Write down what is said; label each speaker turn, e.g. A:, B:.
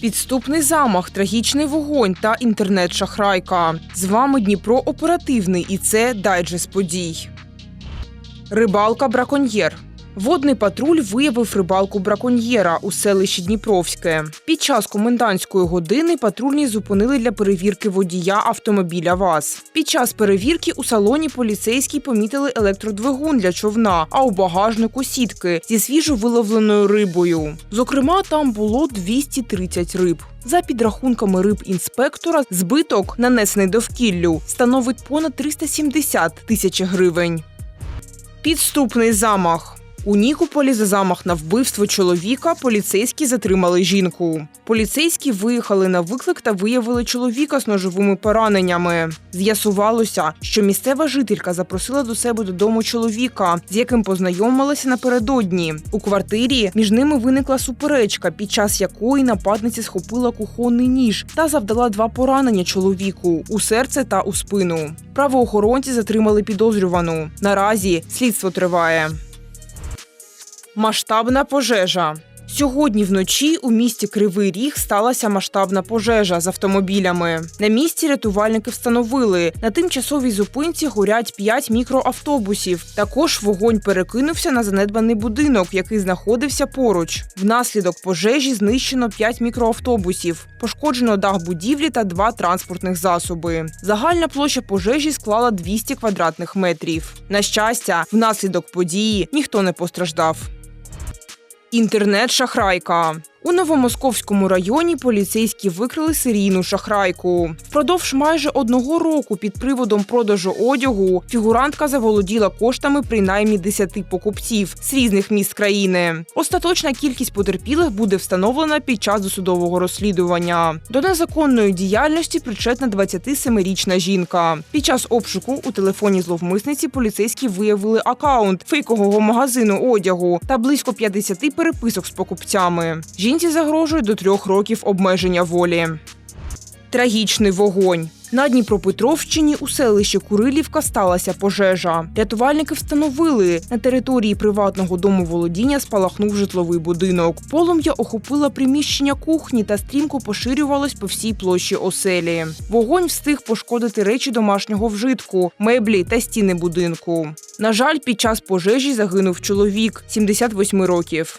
A: Підступний замах, трагічний вогонь та інтернет-шахрайка. З вами Дніпро оперативний і це дайджест подій. Рибалка браконьєр. Водний патруль виявив рибалку браконьєра у селищі Дніпровське. Під час комендантської години патрульні зупинили для перевірки водія автомобіля ВАЗ. Під час перевірки у салоні поліцейські помітили електродвигун для човна, а у багажнику сітки зі свіжо виловленою рибою. Зокрема, там було 230 риб. За підрахунками риб інспектора, збиток, нанесений довкіллю, становить понад 370 тисяч гривень. Підступний замах. У Нікополі за замах на вбивство чоловіка поліцейські затримали жінку. Поліцейські виїхали на виклик та виявили чоловіка з ножовими пораненнями. З'ясувалося, що місцева жителька запросила до себе додому чоловіка, з яким познайомилася напередодні. У квартирі між ними виникла суперечка, під час якої нападниця схопила кухонний ніж та завдала два поранення чоловіку у серце та у спину. Правоохоронці затримали підозрювану. Наразі слідство триває. Масштабна пожежа. Сьогодні вночі у місті Кривий Ріг сталася масштабна пожежа з автомобілями. На місці рятувальники встановили на тимчасовій зупинці горять 5 мікроавтобусів. Також вогонь перекинувся на занедбаний будинок, який знаходився поруч. Внаслідок пожежі знищено 5 мікроавтобусів, пошкоджено дах будівлі та два транспортних засоби. Загальна площа пожежі склала 200 квадратних метрів. На щастя, внаслідок події ніхто не постраждав. Інтернет-шахрайка. У Новомосковському районі поліцейські викрили серійну шахрайку. Впродовж майже одного року під приводом продажу одягу фігурантка заволоділа коштами принаймні 10 покупців з різних міст країни. Остаточна кількість потерпілих буде встановлена під час досудового розслідування. До незаконної діяльності причетна 27-річна жінка. Під час обшуку у телефоні зловмисниці поліцейські виявили акаунт фейкового магазину одягу та близько 50 переписок з покупцями. Жінці загрожує до трьох років обмеження волі. Трагічний вогонь. На Дніпропетровщині у селищі Курилівка сталася пожежа. Рятувальники встановили, на території приватного дому володіння спалахнув житловий будинок. Полум'я охопило приміщення кухні та стрімко поширювалось по всій площі оселі. Вогонь встиг пошкодити речі домашнього вжитку, меблі та стіни будинку. На жаль, під час пожежі загинув чоловік 78 років.